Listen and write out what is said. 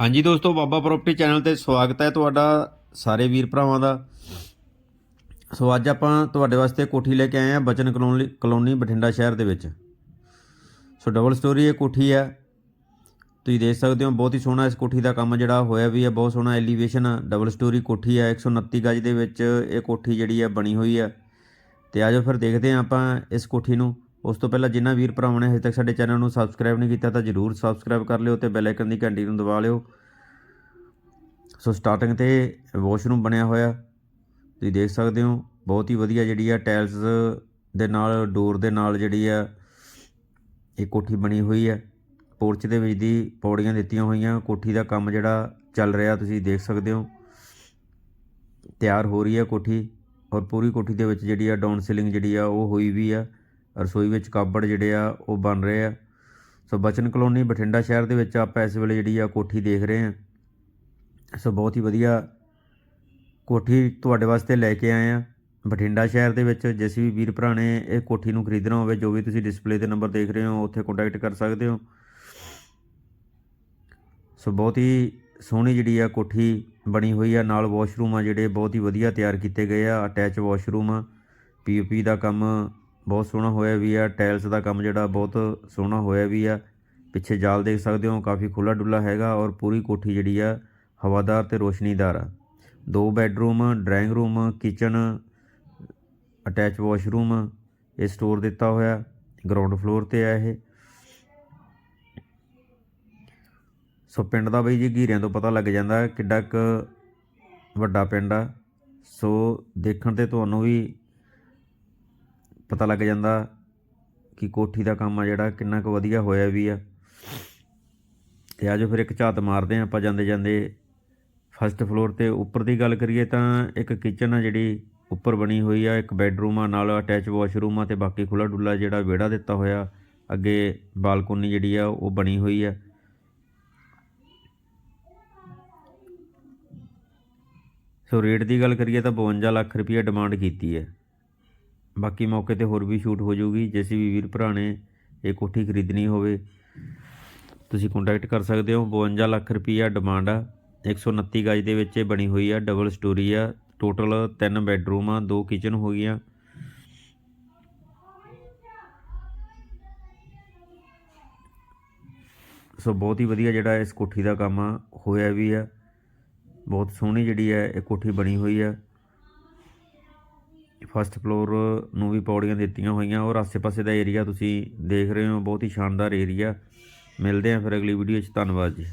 ਹਾਂਜੀ ਦੋਸਤੋ, ਬਾਬਾ property channel ਤੇ ਸਵਾਗਤ ਹੈ ਤੁਹਾਡਾ, ਸਾਰੇ ਵੀਰ ਭਰਾਵਾਂ ਦਾ। ਸੋ ਅੱਜ ਆਪਾਂ ਤੁਹਾਡੇ ਵਾਸਤੇ ਕੋਠੀ ਲੈ ਕੇ ਆਏ ਹਾਂ ਬਚਨ ਕਲੋਨੀ ਕਲੋਨੀ ਬਠਿੰਡਾ ਸ਼ਹਿਰ ਦੇ ਵਿੱਚ। ਸੋ ਡਬਲ ਸਟੋਰੀ ਇਹ ਕੋਠੀ ਹੈ। ਤੁਸੀਂ ਦੇਖ ਸਕਦੇ ਹੋ, ਬਹੁਤ ਹੀ ਸੋਹਣਾ ਇਸ ਕੋਠੀ ਦਾ ਕੰਮ ਜਿਹੜਾ ਹੋਇਆ ਵੀ ਹੈ, ਬਹੁਤ ਸੋਹਣਾ ਐਲੀਵੇਸ਼ਨ ਆ ਡਬਲ ਸਟੋਰੀ ਕੋਠੀ ਹੈ 129 ਗਜ ਦੇ ਵਿੱਚ ਇਹ ਕੋਠੀ ਜਿਹੜੀ ਹੈ ਬਣੀ ਹੋਈ ਹੈ। ਤੇ ਆਜੋ ਫਿਰ ਦੇਖਦੇ ਹਾਂ ਆਪਾਂ ਇਸ ਕੋਠੀ ਨੂੰ। ਉਸ ਤੋਂ ਪਹਿਲਾਂ ਜਿਨ੍ਹਾਂ ਵੀਰ ਭਰਾਵਾਂ ਨੇ ਹਜੇ ਤੱਕ ਸਾਡੇ ਚੈਨਲ ਨੂੰ ਸਬਸਕ੍ਰਾਈਬ ਨਹੀਂ ਕੀਤਾ ਤਾਂ ਜਰੂਰ ਸਬਸਕ੍ਰਾਈਬ ਕਰ ਲਿਓ ਤੇ ਬੈਲ ਆਈਕਨ ਦੀ ਘੰਟੀ ਨੂੰ ਦਬਾ ਲਿਓ। ਸੋ ਸਟਾਰਟਿੰਗ ਤੇ ਵਾਸ਼ਰੂਮ ਬਣਿਆ ਹੋਇਆ। ਤੁਸੀਂ ਦੇਖ ਸਕਦੇ ਹੋ, ਬਹੁਤ ਹੀ ਵਧੀਆ ਜਿਹੜੀ ਆ ਟਾਇਲਸ ਦੇ ਨਾਲ ਡੋਰ ਦੇ ਨਾਲ ਜਿਹੜੀ ਆ ਇਹ ਕੋਠੀ ਬਣੀ ਹੋਈ ਹੈ ਪੋਰਚ ਦੇ ਵਿੱਚ ਦੀ ਪੌੜੀਆਂ ਦਿੱਤੀਆਂ ਹੋਈਆਂ, ਕੋਠੀ ਦਾ ਕੰਮ ਜਿਹੜਾ ਚੱਲ ਰਿਹਾ ਤੁਸੀਂ ਦੇਖ ਸਕਦੇ ਹੋ। ਤਿਆਰ ਹੋ ਰਹੀ ਹੈ ਕੋਠੀ ਔਰ ਪੂਰੀ ਕੋਠੀ ਦੇ ਵਿੱਚ ਜਿਹੜੀ ਆ ਡਾਊਨ ਸੀਲਿੰਗ ਜਿਹੜੀ ਆ ਉਹ ਹੋਈ ਵੀ ਆ। ਰਸੋਈ ਵਿੱਚ ਕਾਬੜ ਜਿਹੜੇ ਆ, ਉਹ ਬਣ ਰਹੇ ਆ। ਸੋ ਬਚਨ ਕਲੋਨੀ ਬਠਿੰਡਾ ਸ਼ਹਿਰ ਦੇ ਵਿੱਚ ਆਪਾਂ ਇਸ ਵੇਲੇ ਜਿਹੜੀ ਆ ਕੋਠੀ ਦੇਖ ਰਹੇ ਆ ਸੋ ਬਹੁਤ ਹੀ ਵਧੀਆ ਕੋਠੀ ਤੁਹਾਡੇ ਵਾਸਤੇ ਲੈ ਕੇ ਆਏ ਆ। ਬਠਿੰਡਾ ਸ਼ਹਿਰ ਦੇ ਵਿੱਚ ਜਿਸ ਵੀ ਵੀਰ ਭਰਾ ਨੇ ਇਹ ਕੋਠੀ ਨੂੰ ਖਰੀਦਣਾ ਹੋਵੇ, ਜੋ ਵੀ ਤੁਸੀਂ ਡਿਸਪਲੇ ਤੇ ਨੰਬਰ ਦੇਖ ਰਹੇ ਹੋ, ਉੱਥੇ ਕੰਟੈਕਟ ਕਰ ਸਕਦੇ ਹੋ। ਸੋ ਬਹੁਤ ਹੀ ਸੋਹਣੀ ਜਿਹੜੀ ਆ ਕੋਠੀ ਬਣੀ ਹੋਈ ਆ। ਨਾਲ ਵਾਸ਼ਰੂਮ ਆ ਜਿਹੜੇ, ਬਹੁਤ ਹੀ ਵਧੀਆ ਤਿਆਰ ਕੀਤੇ ਗਏ ਆ। ਅਟੈਚ ਵਾਸ਼ਰੂਮ ਆ। ਪੀਓਪੀ ਦਾ ਕੰਮ ਬਹੁਤ ਸੋਹਣਾ ਹੋਇਆ ਵੀ ਆ ਟਾਇਲਸ ਦਾ ਕੰਮ ਜਿਹੜਾ ਬਹੁਤ ਸੋਹਣਾ ਹੋਇਆ ਵੀ ਆ। ਪਿੱਛੇ ਜਾਲ ਦੇਖ ਸਕਦੇ ਹੋ, ਕਾਫੀ ਖੁੱਲਾ ਡੁੱਲਾ ਹੈਗਾ ਔਰ ਪੂਰੀ ਕੋਠੀ ਜਿਹੜੀ ਆ ਹਵਾਦਾਰ ਤੇ ਰੋਸ਼ਨੀਦਾਰ ਆ। ਦੋ bedroom drawing room kitchen attach washroom ਇਹ ਸਟੋਰ ਦਿੱਤਾ ਹੋਇਆ ਗਰਾਊਂਡ ਫਲੋਰ ਤੇ ਆ ਇਹ। ਸੋ ਪਿੰਡ ਦਾ ਬਈ ਜੀ ਘੀਰਿਆਂ ਤੋਂ ਪਤਾ ਲੱਗ ਜਾਂਦਾ ਕਿੱਡਾ ਕੁ ਵੱਡਾ ਪਿੰਡ ਆ। ਸੋ ਦੇਖਣ ਤੇ ਤੁਹਾਨੂੰ ਵੀ ਪਤਾ ਲੱਗ ਜਾਂਦਾ ਕਿ ਕੋਠੀ ਦਾ ਕੰਮ ਆ ਜਿਹੜਾ ਕਿੰਨਾ ਕੁ ਵਧੀਆ ਹੋਇਆ ਵੀ ਆ। ਤੇ ਆਜੋ ਫਿਰ ਇੱਕ ਝਾਤ ਮਾਰਦੇ ਆ ਆਪਾਂ ਜਾਂਦੇ ਜਾਂਦੇ ਫਸਟ ਫਲੋਰ ਤੇ ਉੱਪਰ ਦੀ ਗੱਲ ਕਰੀਏ ਤਾਂ ਇੱਕ ਕਿਚਨ ਆ ਜਿਹੜੀ ਉੱਪਰ ਬਣੀ ਹੋਈ ਆ, ਇੱਕ ਬੈੱਡਰੂਮ ਆ, ਨਾਲ ਅਟੈਚ ਵਾਸ਼ਰੂਮ ਆ ਤੇ ਬਾਕੀ ਖੁੱਲਾ ਡੁੱਲਾ ਜਿਹੜਾ ਵਿਹੜਾ ਦਿੱਤਾ ਹੋਇਆ, ਅੱਗੇ ਬਾਲਕੋਨੀ ਜਿਹੜੀ ਆ ਉਹ ਬਣੀ ਹੋਈ ਆ। ਸੋ ਰੇਟ ਦੀ ਗੱਲ ਕਰੀਏ ਤਾਂ 52 ਲੱਖ ਰੁਪਏ ਡਿਮਾਂਡ ਕੀਤੀ ਹੈ ਬਾਕੀ ਮੌਕੇ ਤੇ ਹੋਰ ਵੀ ਸ਼ੂਟ ਹੋ ਜਾਊਗੀ। ਜਿਸ ਵੀ ਵੀਰ ਭਰਾ ਨੇ ਇਹ ਕੋਠੀ ਖਰੀਦਣੀ ਹੋਵੇ, ਤੁਸੀਂ ਕੰਟੈਕਟ ਕਰ ਸਕਦੇ ਹੋ। 52 ਲੱਖ ਰੁਪਈਆ ਡਿਮਾਂਡ ਆ। 129 ਗਜ ਦੇ ਵਿੱਚ ਇਹ ਬਣੀ ਹੋਈ ਆ ਡਬਲ ਸਟੋਰੀ ਆ। ਟੋਟਲ 3 ਬੈੱਡਰੂਮ ਆ, ਦੋ ਕਿਚਨ ਹੋ ਗਈਆਂ। ਸੋ ਬਹੁਤ ਹੀ ਵਧੀਆ ਜਿਹੜਾ ਇਸ ਕੋਠੀ ਦਾ ਕੰਮ ਆ, ਹੋਇਆ ਵੀ ਆ। ਬਹੁਤ ਸੋਹਣੀ ਜਿਹੜੀ ਹੈ ਇਹ ਕੋਠੀ ਬਣੀ ਹੋਈ ਆ। ਫਸਟ ਫਲੋਰ ਨੂੰ ਵੀ ਪੌੜੀਆਂ ਦਿੱਤੀਆਂ ਹੋਈਆਂ। ਔਰ ਆਸੇ-ਪਾਸੇ ਦਾ ਏਰੀਆ ਤੁਸੀਂ ਦੇਖ ਰਹੇ ਹੋ, ਬਹੁਤ ਹੀ ਸ਼ਾਨਦਾਰ ਏਰੀਆ। ਮਿਲਦੇ ਆਂ ਫਿਰ ਅਗਲੀ ਵੀਡੀਓ 'ਚ। ਧੰਨਵਾਦ ਜੀ।